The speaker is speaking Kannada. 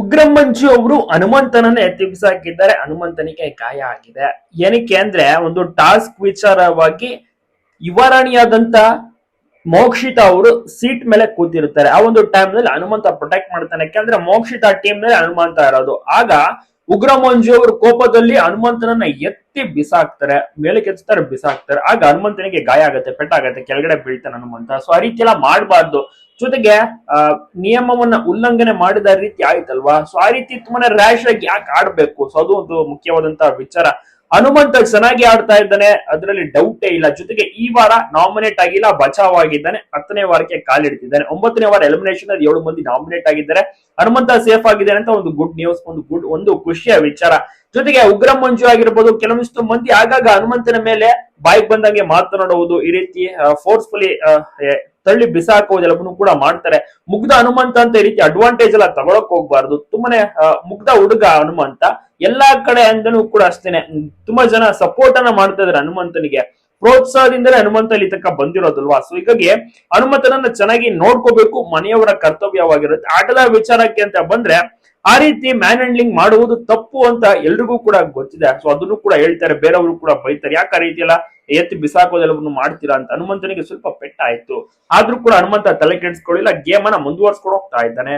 ಉಗ್ರಂ ಅವರು ಹನುಮಂತನನ್ನೇ ತಿಪ್ಪಿಸಾಕಿದ್ದಾರೆ ಹನುಮಂತನಿಗೆ ಗಾಯ ಆಗಿದೆ. ಏನಕ್ಕೆ ಅಂದ್ರೆ ಒಂದು ಟಾಸ್ಕ್ ವಿಚಾರವಾಗಿ ಯುವರಾಣಿಯಾದಂತ ಮೋಕ್ಷಿತ ಅವರು ಸೀಟ್ ಮೇಲೆ ಕೂತಿರ್ತಾರೆ ಆ ಒಂದು ಟೈಮ್ನಲ್ಲಿ ಹನುಮಂತ ಪ್ರೊಟೆಕ್ಟ್ ಮಾಡ್ತಾನೆ. ಯಾಕೆಂದ್ರೆ ಮೋಕ್ಷಿತಾ ಟೀಮ್ನಲ್ಲಿ ಹನುಮಂತ ಇರೋದು. ಆಗ ಉಗ್ರ ಮಂಜು ಅವರು ಕೋಪದಲ್ಲಿ ಹನುಮಂತನನ್ನ ಎತ್ತಿ ಬಿಸಾಕ್ತಾರೆ, ಮೇಲೆ ಕೆತ್ತಾರೆ ಬಿಸಾಕ್ತಾರೆ. ಆಗ ಹನುಮಂತನಿಗೆ ಗಾಯ ಆಗತ್ತೆ ಪೆಟ್ಟಾಗತ್ತೆ ಕೆಳಗಡೆ ಬೀಳ್ತಾನೆ ಹನುಮಂತ. ಸೊ ಆ ರೀತಿ ಎಲ್ಲ ಮಾಡಬಾರ್ದು. ಜೊತೆಗೆ ನಿಯಮವನ್ನ ಉಲ್ಲಂಘನೆ ಮಾಡಿದ ರೀತಿ ಆಯ್ತಲ್ವಾ? ಸೊ ಆ ರೀತಿ ತುಂಬಾನೇ ರ್ಯಾಶ್ ಆಗಿ ಯಾಕೆ ಆಡ್ಬೇಕು? ಸೊ ಅದು ಒಂದು ಮುಖ್ಯವಾದಂತಹ ವಿಚಾರ. ಹನುಮಂತ ಚೆನ್ನಾಗಿ ಆಡ್ತಾ ಇದ್ದಾನೆ. ಅದರಲ್ಲಿ ಡೌಟೇ ಇಲ್ಲ. ಜೊತೆಗೆ ಈ ವಾರ ನಾಮಿನೇಟ್ ಆಗಿಲ್ಲ, ಬಚಾವ್ ಆಗಿದ್ದಾನೆ. ಹತ್ತನೇ ವಾರಕ್ಕೆ ಕಾಲಿಡ್ತಿದ್ದಾನೆ ಒಂಬತ್ತನೇ ವಾರ ಎಲಿಮಿನೇಷನ್ ಅಲ್ಲಿ ಏಳು ಮಂದಿ ನಾಮಿನೇಟ್ ಆಗಿದ್ದಾರೆ. ಹನುಮಂತ ಸೇಫ್ ಆಗಿದ್ದಾನೆ ಅಂತ ಒಂದು ಗುಡ್ ನ್ಯೂಸ್ ಒಂದು ಗುಡ್ ಒಂದು ಖುಷಿಯ ವಿಚಾರ. ಜೊತೆಗೆ ಉಗ್ರ ಮಂಜು ಆಗಿರ್ಬೋದು, ಕೆಲವೊಂದಿಷ್ಟು ಮಂದಿ ಆಗಾಗ ಹನುಮಂತನ ಮೇಲೆ ಬಾಯಿಗೆ ಬಂದಂಗೆ ಮಾತನಾಡುವುದು ಈ ರೀತಿ ಫೋರ್ಸ್ಫುಲಿ ತಳ್ಳಿ ಬಿಸಾಕುವುದೆಲ್ಲವನ್ನೂ ಕೂಡ ಮಾಡ್ತಾರೆ. ಮುಗ್ಧ ಹನುಮಂತ ಅಂತ ಈ ರೀತಿ ಅಡ್ವಾಂಟೇಜ್ ಎಲ್ಲ ತಗೊಳಕ್ ಹೋಗ್ಬಾರ್ದು. ತುಂಬಾನೇ ಮುಗ್ಧ ಹುಡುಗ ಹನುಮಂತ ಎಲ್ಲಾ ಕಡೆ ಅಂದನೂ ಕೂಡ ಅಷ್ಟೇನೆ. ತುಂಬಾ ಜನ ಸಪೋರ್ಟ್ ಅನ್ನ ಮಾಡ್ತಾ ಇದಾರೆ ಹನುಮಂತನಿಗೆ. ಪ್ರೋತ್ಸಾಹದಿಂದಲೇ ಹನುಮಂತ ಇಲ್ಲಿ ತನಕ ಬಂದಿರೋದಲ್ವಾ? ಸೊ ಹೀಗಾಗಿ ಹನುಮಂತನನ್ನ ಚೆನ್ನಾಗಿ ನೋಡ್ಕೋಬೇಕು. ಮನೆಯವರ ಕರ್ತವ್ಯವಾಗಿರುತ್ತೆ. ಆಟದ ವಿಚಾರಕ್ಕೆ ಅಂತ ಬಂದ್ರೆ ಆ ರೀತಿ ಮ್ಯಾನ್ ಹ್ಯಾಂಡ್ಲಿಂಗ್ ಮಾಡುವುದು ತಪ್ಪು ಅಂತ ಎಲ್ರಿಗೂ ಕೂಡ ಗೊತ್ತಿದೆ. ಸೊ ಅದನ್ನು ಕೂಡ ಹೇಳ್ತಾರೆ. ಬೇರೆಯವರು ಕೂಡ ಬೈತಾರೆ. ಯಾಕೆ ಆ ರೀತಿ ಎಲ್ಲ ಎತ್ತಿ ಬಿಸಾಕೋದೆಲ್ಲವನ್ನು ಮಾಡ್ತೀರಾ ಅಂತ ಹನುಮಂತನಿಗೆ ಸ್ವಲ್ಪ ಪೆಟ್ಟಾಯ್ತು ಆದ್ರೂ ಕೂಡ ಹನುಮಂತ ತಲೆ ಕೆಡಿಸ್ಕೊಳ್ಳಿಲ್ಲ ಗೇಮ್ ಅನ್ನ ಮುಂದುವರ್ಸ್ಕೊಂಡು ಹೋಗ್ತಾ ಇದ್ದಾನೆ.